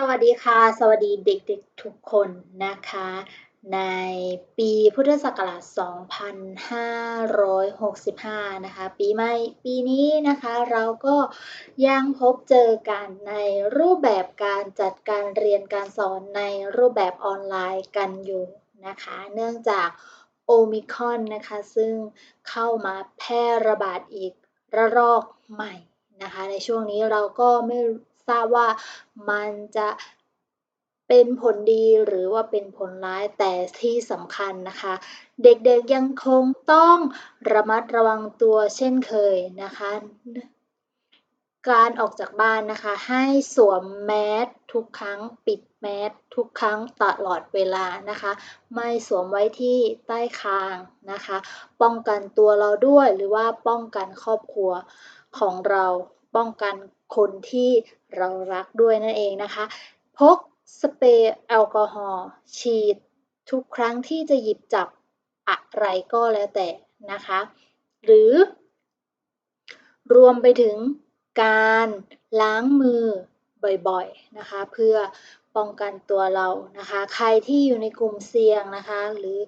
สวัสดีค่ะ สวัสดีเด็กๆทุกคนนะคะ ในปีพุทธศักราช 2565 นะคะ ปีใหม่ปีนี้นะคะเราก็ยังพบเจอกันในรูปแบบการจัดการเรียนการสอนในรูปแบบออนไลน์กันอยู่นะคะ เนื่องจากโอมิคอนนะคะ ซึ่งเข้ามาแพร่ระบาดอีกระลอกใหม่นะคะ ในช่วงนี้เราก็ไม่ ทราบว่ามันจะเป็นผลดีหรือว่าเป็นผลร้ายแต่ที่สำคัญนะคะ เด็กๆยังคงต้องระมัดระวังตัวเช่นเคยนะคะ การออกจากบ้านนะคะ ให้สวมแมสทุกครั้งปิดแมสทุกครั้งตลอดเวลานะคะ ไม่สวมไว้ที่ใต้คางนะคะ ป้องกันตัวเราด้วยหรือว่าป้องกันครอบครัวของเราป้องกัน คนที่เรารักด้วยนั่นเองนะคะ พกสเปรย์แอลกอฮอล์ฉีดทุกครั้งที่จะหยิบจับอะไรก็แล้วแต่นะคะ หรือ รวมไปถึงการล้างมือบ่อยๆนะคะ เพื่อป้องกันตัวเรานะคะ ใครที่อยู่ในกลุ่มเสี่ยงนะคะ หรือ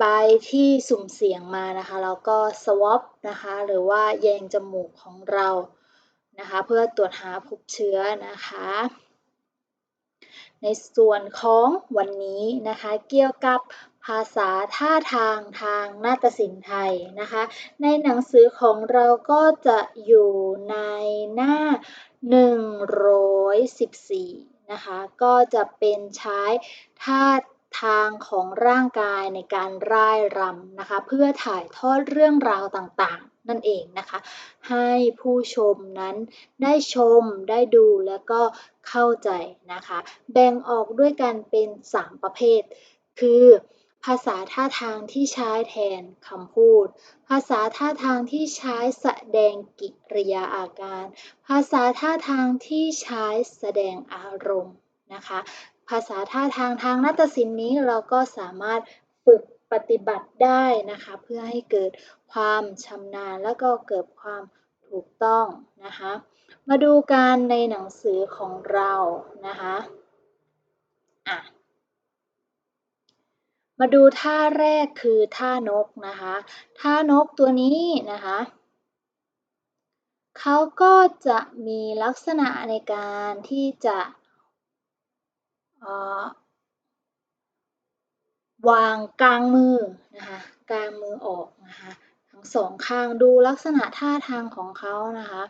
ไปที่สุ่มเสี่ยงมานะคะเราก็สวอปนะคะ หรือว่าแยงจมูกของเรา นะคะเพื่อตรวจหาพบเชื้อนะคะ ในส่วนของวันนี้นะคะเกี่ยวกับภาษาท่าทางทางนาฏศิลป์ไทยนะคะ ในหนังสือของเราก็จะอยู่ในหน้า 114นะคะก็จะเป็นใช้ท่าทางของร่างกายในการร่ายรำนะคะ เพื่อถ่ายทอดเรื่องราวต่างๆ นั่นเองนะคะ ให้ผู้ชมนั้นได้ชมได้ดูแล้วก็เข้าใจนะคะ แบ่งออกด้วยกันเป็น 3 ประเภท คือภาษาท่าทางที่ใช้แทนคำพูด ภาษาท่าทางที่ใช้แสดงกิริยาอาการ ภาษาท่าทางที่ใช้แสดงอารมณ์นะคะ ภาษาท่าทางทางนาฏศิลป์นี้เราก็สามารถฝึกปฏิบัติได้นะคะ เพื่อให้เกิดความชำนาญแล้วก็เกิดความถูกต้องนะคะ มาดูกันในหนังสือของเรานะคะอะมาดูท่าแรกคือท่านกนะคะ ท่านกตัวนี้นะคะเขาก็จะมีลักษณะในการที่จะ วางกลางมือนะคะกลางมือออกนะคะทั้งสองข้างดูลักษณะท่าทางของเขานะคะ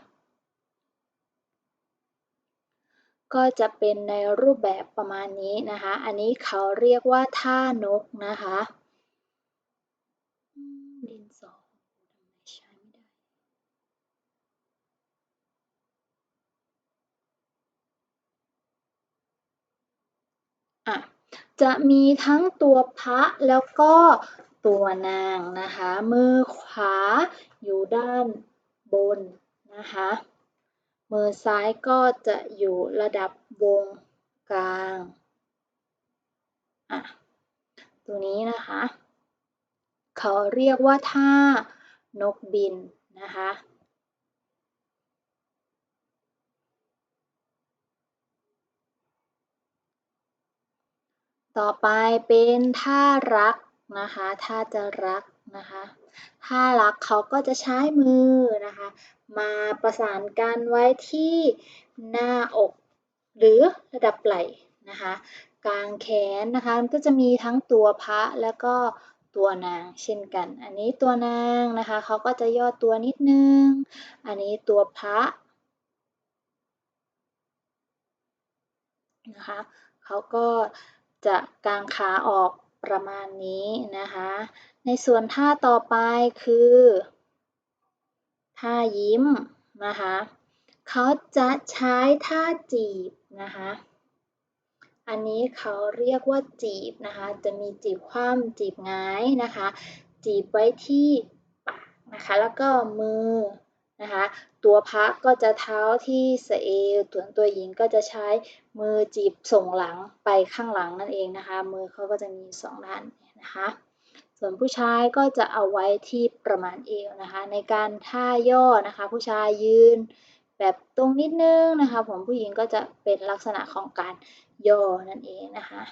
ก็จะเป็นในรูปแบบประมาณนี้นะคะ อันนี้เขาเรียกว่าท่านกนะคะดินสอใช้ไม่ได้ อะ จะมีทั้งตัวพระแล้วก็ตัวนางนะคะ มือขวาอยู่ด้านบนนะคะ มือซ้ายก็จะอยู่ระดับวงกลางอะตัวนี้นะคะ เขาเรียกว่าท่านกบินนะคะ ต่อไปเป็นท่ารักนะคะท่าจะรักนะคะท่ารักเขาก็จะใช้มือนะคะ มาประสานกันไว้ที่หน้าอก หรือระดับไหล่นะคะ กลางแขนนะคะก็จะมีทั้งตัวพระแล้วก็ตัวนางเช่นกัน อันนี้ตัวนางนะคะเขาก็จะย่อตัวนิดนึง อันนี้ตัวพระนะคะเขาก็ จะกางขาออกประมาณนี้นะคะ ในส่วนท่าต่อไปคือ ท่ายิ้มนะคะเขาจะใช้ท่าจีบนะคะอันนี้เขาเรียกว่าจีบนะคะ จะมีจีบคว่ำจีบงายนะคะ จีบไว้ที่ปากนะคะ แล้วก็มือ นะคะ ตัวพระก็จะเท้าที่สะเอวส่วนตัวหญิงก็จะใช้มือจีบส่งหลังไปข้างหลังนั่นเองนะคะ มือเขาก็จะมีสองด้านนะคะ ส่วนผู้ชายก็จะเอาไว้ที่ประมาณเอวนะคะ ในการท่าย่อนะคะ ผู้ชายยืนแบบตรงนิดนึงนะคะ ผมผู้หญิงก็จะเป็นลักษณะของการย่อนั่นเองนะคะ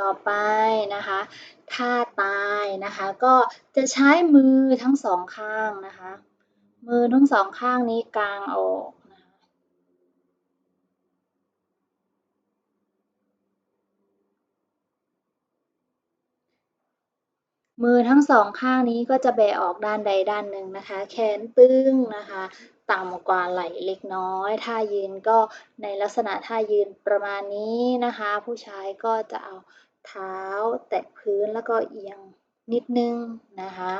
ต่อไปนะคะท่าตายนะคะก็จะใช้มือทั้งสองข้างนะคะ มือทั้งสองข้างนี้กลางออกมือทั้งสองข้างนี้ก็จะแบออกด้านใดด้านหนึ่งนะคะ แขนตึงนะคะ ต่ำกว่าไหล่เล็กน้อย ท่ายืนก็ในลักษณะท่ายืนประมาณนี้นะคะ ผู้ชายก็จะเอา เท้าแตะพื้นแล้วก็เอียงนิดนึงนะคะ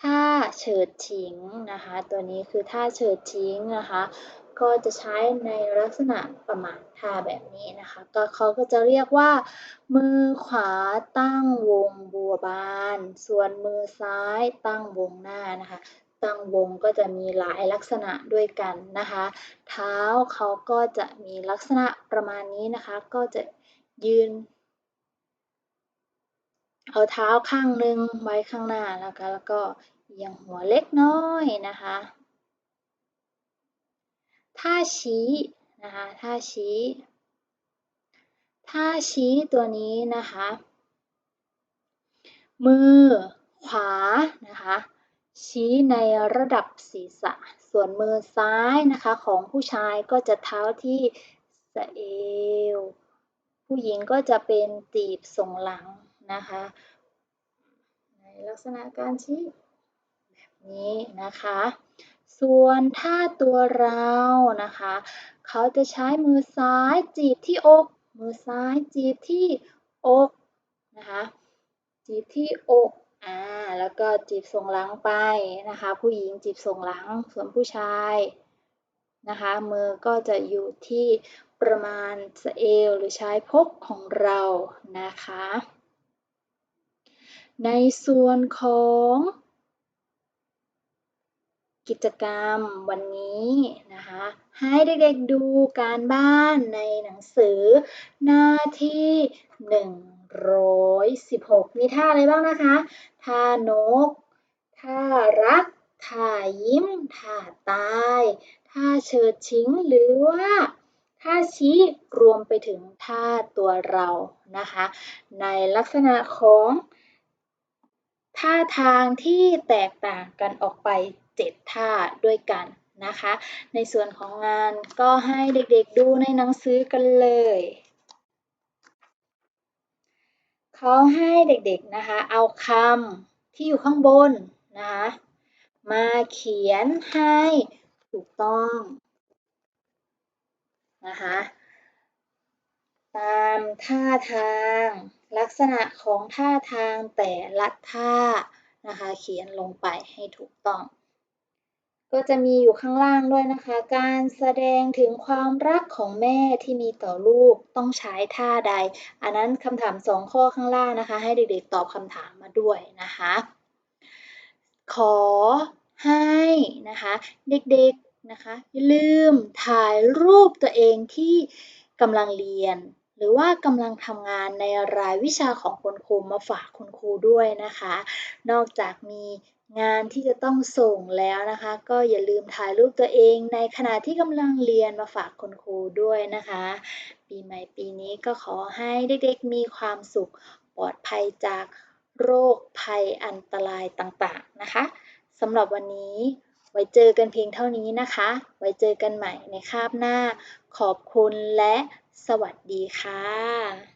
ท่าเฉิดฉิงนะคะ ตัวนี้คือท่าเฉิดฉิงนะคะ ก็จะใช้ในลักษณะประมาณท่าแบบนี้นะคะ ก็เขาก็จะเรียกว่า มือขวาตั้งวงบัวบาน ส่วนมือซ้ายตั้งวงหน้านะคะ ตั้งวงก็จะมีหลายลักษณะด้วยกันนะคะ เท้าเขาก็จะมีลักษณะประมาณนี้นะคะ ก็จะยืน เอาเท้าข้างหนึ่งไว้ข้างหน้าแล้วก็แล้วก็เอียงหัวเล็กน้อยนะคะ ท่าชี้นะคะ ท่าชี้ ท่าชี้ตัวนี้นะคะ มือขวานะคะชี้ในระดับศีรษะ ส่วนมือซ้ายนะคะของผู้ชายก็จะเท้าที่สะเอว ผู้หญิงก็จะเป็นตีบส่งหลัง นะคะ ในลักษณะการชี้แบบนี้นะคะ ส่วนท่าตัวเรานะคะ เขาจะใช้มือซ้ายจีบที่อก มือซ้ายจีบที่อกนะคะจีบที่อกอ่าแล้วก็จีบส่งหลังไปนะคะ ผู้หญิงจีบส่งหลังส่วนผู้ชายนะคะมือก็จะอยู่ที่ประมาณสะเอวหรือใชายพกของเรานะคะ ในส่วนของกิจกรรมวันนี้นะคะ ให้เด็กๆดูการบ้านในหนังสือหน้าที่ 116 มีท่าอะไรบ้างนะคะ ท่านก ท่ารัก ท่ายิ้ม ท่าตาย ท่าเฉิดชิงหรือว่าท่าชี้รวมไปถึงท่าตัวเรานะคะ ในลักษณะของ ท่าทางที่แตกต่างกันออกไป 7 ท่าด้วยกันนะคะ ในส่วนของงานก็ให้เด็กๆดูในหนังสือกันเลย เขาให้เด็กๆนะคะ เอาคำที่อยู่ข้างบนนะคะมาเขียนให้ถูกต้องนะคะตามท่าทาง ลักษณะของท่าทางแต่ละท่านะคะเขียนลงไปให้ถูกต้อง ก็จะมีอยู่ข้างล่างด้วยนะคะ การแสดงถึงความรักของแม่ที่มีต่อลูกต้องใช้ท่าใด อันนั้นคำถามสองข้อข้างล่างนะคะ ให้เด็กๆตอบคำถามมาด้วยนะคะ ขอให้นะคะเด็กๆนะคะอย่าลืมถ่ายรูปตัวเองที่กำลังเรียน หรือว่ากำลังทำงานในรายวิชาของคุณครูมาฝากคุณครูด้วยนะคะ นอกจากมีงานที่จะต้องส่งแล้วนะคะ ก็อย่าลืมถ่ายรูปตัวเองในขณะที่กำลังเรียนมาฝากคุณครูด้วยนะคะ ปีใหม่ปีนี้ก็ขอให้เด็กๆมีความสุขปลอดภัยจากโรคภัยอันตรายต่างๆนะคะสำหรับวันนี้ไว้เจอกันเพียงเท่านี้นะคะ ไว้เจอกันใหม่ในคาบหน้า ขอบคุณและ สวัสดีค่ะ